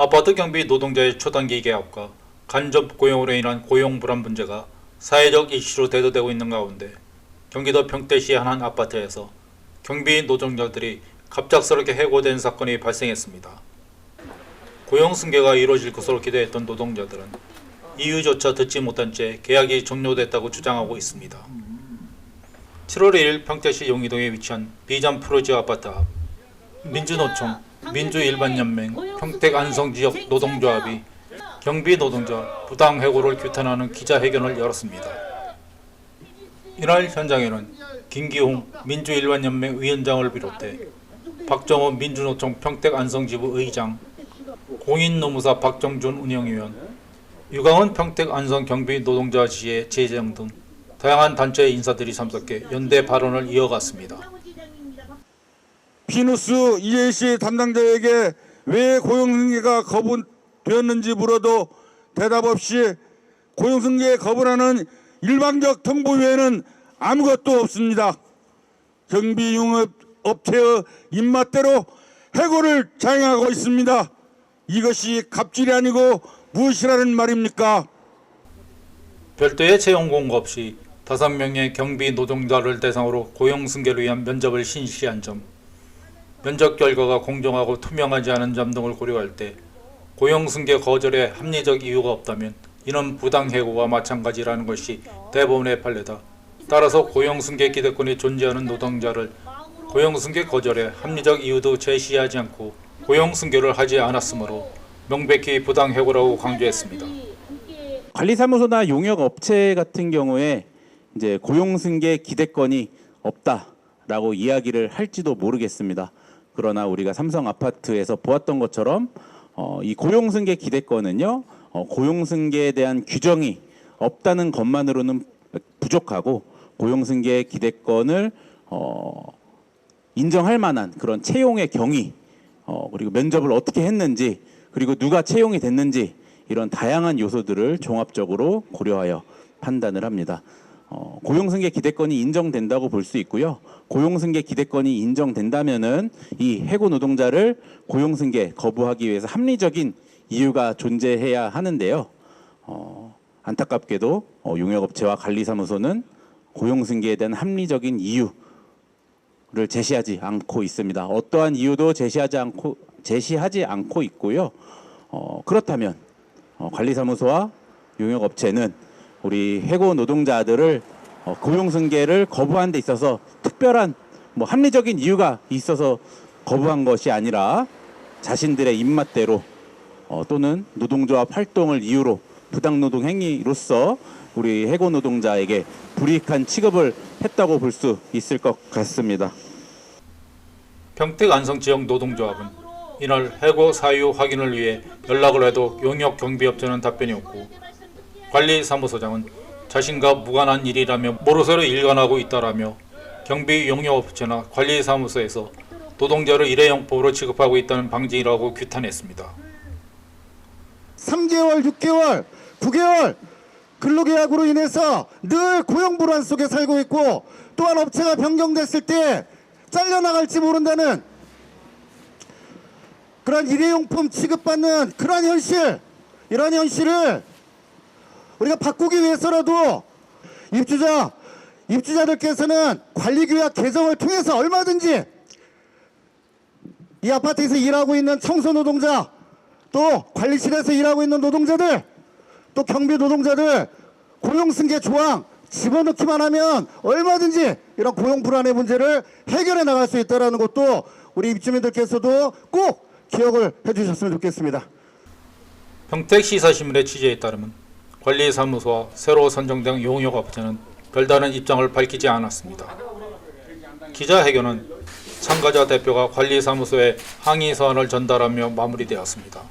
아파트 경비 노동자의 초단기 계약과 간접 고용으로 인한 고용 불안 문제가 사회적 이슈로 대두되고 있는 가운데 경기도 평택시의 한 아파트에서 경비 노동자들이 갑작스럽게 해고된 사건이 발생했습니다. 고용 승계가 이루어질 것으로 기대했던 노동자들은 이유조차 듣지 못한 채 계약이 종료됐다고 주장하고 있습니다. 7월 1일 평택시 용의동에 위치한 비전 프로지 아파트 앞 민주노총, 민주일반연맹, 평택 안성지역 노동조합이 경비 노동자 부당 해고를 규탄하는 기자회견을 열었습니다. 이날 현장에는 김기홍 민주일반연맹 위원장을 비롯해 박정호 민주노총 평택 안성지부 의장, 공인노무사 박정준 운영위원, 유강원 평택 안성 경비 노동자 지회 제정 등 다양한 단체의 인사들이 참석해 연대 발언을 이어갔습니다. 피누스 EAC 담당자에게 왜 고용승계가 거부되었는지 물어도 대답 없이 고용승계 거부라는 일방적 통보 외에는 아무것도 없습니다. 경비융업 업체의 입맛대로 해고를 자행하고 있습니다. 이것이 갑질이 아니고 무엇이라는 말입니까? 별도의 채용 공고 없이 다섯 명의 경비 노동자를 대상으로 고용 승계를 위한 면접을 실시한 점, 면접 결과가 공정하고 투명하지 않은 점 등을 고려할 때 고용 승계 거절에 합리적 이유가 없다면 이는 부당 해고와 마찬가지라는 것이 대법원의 판례다. 따라서 고용 승계 기대권이 존재하는 노동자를 고용 승계 거절에 합리적 이유도 제시하지 않고 고용 승계를 하지 않았으므로 명백히 부당 해고라고 강조했습니다. 관리사무소나 용역 업체 같은 경우에 이제 고용 승계 기대권이 없다라고 이야기를 할지도 모르겠습니다. 그러나 우리가 삼성 아파트에서 보았던 것처럼 어, 이 고용 승계 기대권은요 어, 고용 승계에 대한 규정이 없다는 것만으로는 부족하고 고용 승계 기대권을 어, 인정할 만한 그런 채용의 경위 어, 그리고 면접을 어떻게 했는지 그리고 누가 채용이 됐는지 이런 다양한 요소들을 종합적으로 고려하여 판단을 합니다. 어, 고용승계 기대권이 인정된다고 볼 수 있고요. 고용승계 기대권이 인정된다면은 이 해고 노동자를 고용승계 거부하기 위해서 합리적인 이유가 존재해야 하는데요. 어, 안타깝게도 어, 용역업체와 관리사무소는 고용승계에 대한 합리적인 이유를 제시하지 않고 있습니다. 어떠한 이유도 제시하지 않고 제시하지 않고 있고요. 어, 그렇다면 어, 관리사무소와 용역업체는 우리 해고 노동자들을 어, 고용 승계를 거부한 데 있어서 특별한 뭐 합리적인 이유가 있어서 거부한 것이 아니라 자신들의 입맛대로 어, 또는 노동조합 활동을 이유로 부당노동 행위로서 우리 해고 노동자에게 불이익한 취급을 했다고 볼 수 있을 것 같습니다. 평택 안성 지역 노동조합은 이날 해고 사유 확인을 위해 연락을 해도 용역 경비업체는 답변이 없고 관리사무소장은 자신과 무관한 일이라며 모르쇠로 일관하고 있다라며 경비 용역업체나 관리사무소에서 노동자를 일회용법으로 취급하고 있다는 방증이라고 규탄했습니다. 3개월, 6개월, 9개월 근로계약으로 인해서 늘 고용 불안 속에 살고 있고 또한 업체가 변경됐을 때 잘려나갈지 모른다는 그런 일회용품 취급받는 그러한 현실 이러한 현실을 우리가 바꾸기 위해서라도 입주자 입주자들께서는 관리규약 개정을 통해서 얼마든지 이 아파트에서 일하고 있는 청소 노동자 또 관리실에서 일하고 있는 노동자들 또 경비 노동자들 고용 승계 조항 집어넣기만 하면 얼마든지 이런 고용 불안의 문제를 해결해 나갈 수 있다는 것도 우리 입주민들께서도 꼭 기억을 해주셨으면 좋겠습니다. 평택 시사신문의 취재에 따르면 관리사무소와 새로 선정된 용역업체는 별다른 입장을 밝히지 않았습니다. 기자회견은 참가자 대표가 관리사무소에 항의 서한을 전달하며 마무리되었습니다.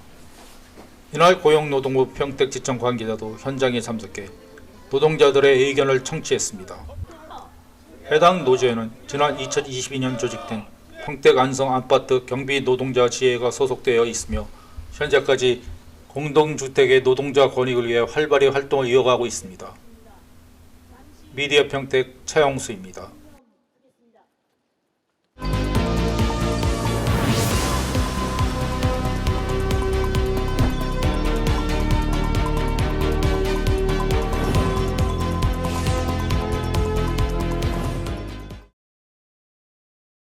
이날 고용노동부 평택지청 관계자도 현장에 참석해 노동자들의 의견을 청취했습니다. 해당 노조에는 지난 2022년 조직된 평택 안성 아파트 경비 노동자 지회가 소속되어 있으며 현재까지 공동주택의 노동자 권익을 위해 활발히 활동을 이어가고 있습니다. 미디어 평택 차영수입니다.